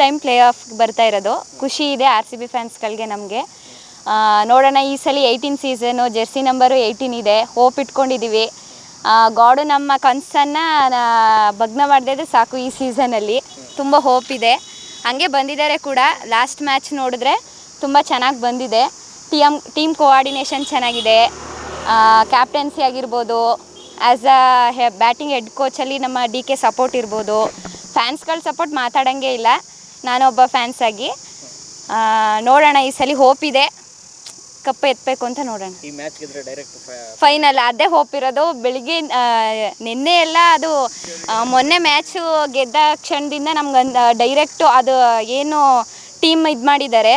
Time play of ಬರ್ತಾ ಇರೋದು. ಖುಷಿ ಇದೆ ಆರ್ ಸಿ ಬಿ ಫ್ಯಾನ್ಸ್ಗಳಿಗೆ ನಮಗೆ. ನೋಡೋಣ ಈ ಸಲ eighteen season jersey number eighteen ಇದೆ. ಹೋಪ್ ಇಟ್ಕೊಂಡಿದ್ದೀವಿ ಗಾಡು ನಮ್ಮ ಕನಸನ್ನು ಭಗ್ನ ಮಾಡಿದ್ರೆ ಸಾಕು ಈ ಸೀಸನಲ್ಲಿ ತುಂಬ ಹೋಪ್ ಇದೆ. ಹಾಗೆ ಬಂದಿದ್ದಾರೆ ಕೂಡ. ಲಾಸ್ಟ್ ಮ್ಯಾಚ್ ನೋಡಿದ್ರೆ ತುಂಬ ಚೆನ್ನಾಗಿ ಬಂದಿದೆ. ಟೀಮ್ ಟೀಮ್ ಕೋಆರ್ಡಿನೇಷನ್ ಚೆನ್ನಾಗಿದೆ. ಕ್ಯಾಪ್ಟನ್ಸಿ ಆಗಿರ್ಬೋದು. ಆ್ಯಸ್ ಅ ಬ್ಯಾಟಿಂಗ್ ಹೆಡ್ ಕೋಚಲ್ಲಿ ನಮ್ಮ ಡಿ ಕೆ ಸಪೋರ್ಟ್ ಇರ್ಬೋದು. ಫ್ಯಾನ್ಸ್ಗಳ ಸಪೋರ್ಟ್ ಮಾತಾಡೋಂಗೆ ಇಲ್ಲ. ನಾನೊಬ್ಬ ಫ್ಯಾನ್ಸ್ ಆಗಿ ನೋಡೋಣ ಈ ಸಲ ಹೋಪ್ ಇದೆ. ಕಪ್ ಎತ್ತಬೇಕು ಅಂತ ನೋಡೋಣ. ಈ ಮ್ಯಾಚ್ ಗೆದ್ರೆ ಡೈರೆಕ್ಟ್ ಫೈನಲ್ ಅದೇ ಹೋಪ್ ಇರೋದು. ಬೆಳಿಗ್ಗೆ ನಿನ್ನೆ ಎಲ್ಲ ಅದು ಮೊನ್ನೆ ಮ್ಯಾಚು ಗೆದ್ದ ಕ್ಷಣದಿಂದ ನಮ್ಗೆ ಡೈರೆಕ್ಟು ಅದು ಏನು ಟೀಮ್ ಇದು ಮಾಡಿದ್ದಾರೆ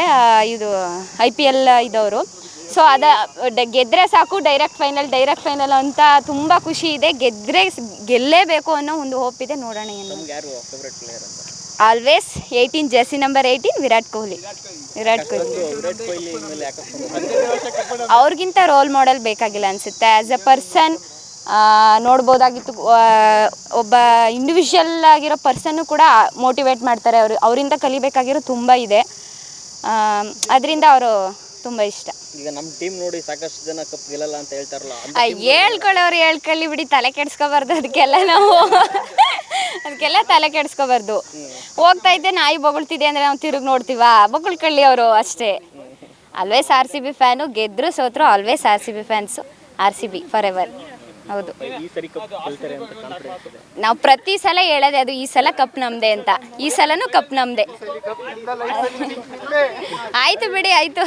ಇದು ಐ ಪಿ ಎಲ್ ಇದವರು ಸೊ ಅದ ಗೆದ್ದರೆ ಗೆದ್ರೆ ಸಾಕು ಡೈರೆಕ್ಟ್ ಫೈನಲ್ ಡೈರೆಕ್ಟ್ ಫೈನಲ್ ಅಂತ ತುಂಬ ಖುಷಿ ಇದೆ. ಗೆದ್ರೆ ಗೆಲ್ಲೇಬೇಕು ಅನ್ನೋ ಒಂದು ಹೋಪ್ ಇದೆ ನೋಡೋಣ ಏನು always eighteen jersey number eighteen Virat Kohli. Virat Kohli. ಅವ್ರಿಗಿಂತ ರೋಲ್ ಮಾಡೆಲ್ ಬೇಕಾಗಿಲ್ಲ ಅನಿಸುತ್ತೆ. ಆ್ಯಸ್ ಎ ಪರ್ಸನ್ ನೋಡ್ಬೋದಾಗಿತ್ತು. ಒಬ್ಬ ಇಂಡಿವಿಜುವಲ್ ಆಗಿರೋ ಪರ್ಸನ್ನು ಕೂಡ ಮೋಟಿವೇಟ್ ಮಾಡ್ತಾರೆ. ಅವರು ಅವರಿಂದ ಕಲಿಬೇಕಾಗಿರೋ ತುಂಬ ಇದೆ. ಅದರಿಂದ ಅವರು ತುಂಬ ಇಷ್ಟ. ಈಗ ನಮ್ಮ ಟೀಮ್ ನೋಡಿ ಸಾಕಷ್ಟು ಜನ ಕಪ್ ಗೆಲ್ಲಲ್ಲ ಅಂತ ಹೇಳ್ತಾರಲ್ಲ ಆ, ಹೇಳ್ಕೊಳ್ಳೋರು ಹೇಳ್ಕೊಳ್ಳಿ ಬಿಡಿ ತಲೆ ಕೆಡ್ಸ್ಕೊಬಾರ್ದು ಅದಕ್ಕೆಲ್ಲ ನಾವು. ಅದಕ್ಕೆಲ್ಲ ತಲೆ ಕೆಡ್ಸ್ಕೊಬಾರ್ದು. ಹೋಗ್ತಾ ಇದ್ದೆ ನಾಯಿ ಬೊಗಳ್ತಿದೆ ಅಂದ್ರೆ ನಾವು ತಿರುಗಿ ನೋಡ್ತೀವಾ? ಬೊಗಳ್ಕೊಳ್ಳಿ ಅವರು ಅಷ್ಟೇ. Always R C B fan ಗೆದ್ರು ಸೋತ್ರು always R C B fans R C B forever ಹೌದು. ನಾವು ಪ್ರತಿ ಸಲ ಹೇಳದೆ ಅದು ಈ ಸಲ ಕಪ್ ನಮ್ದೆ ಅಂತ. ಈ ಸಲನೂ ಕಪ್ ನಮ್ದೆ. ಆಯ್ತು ಬಿಡಿ ಆಯಿತು.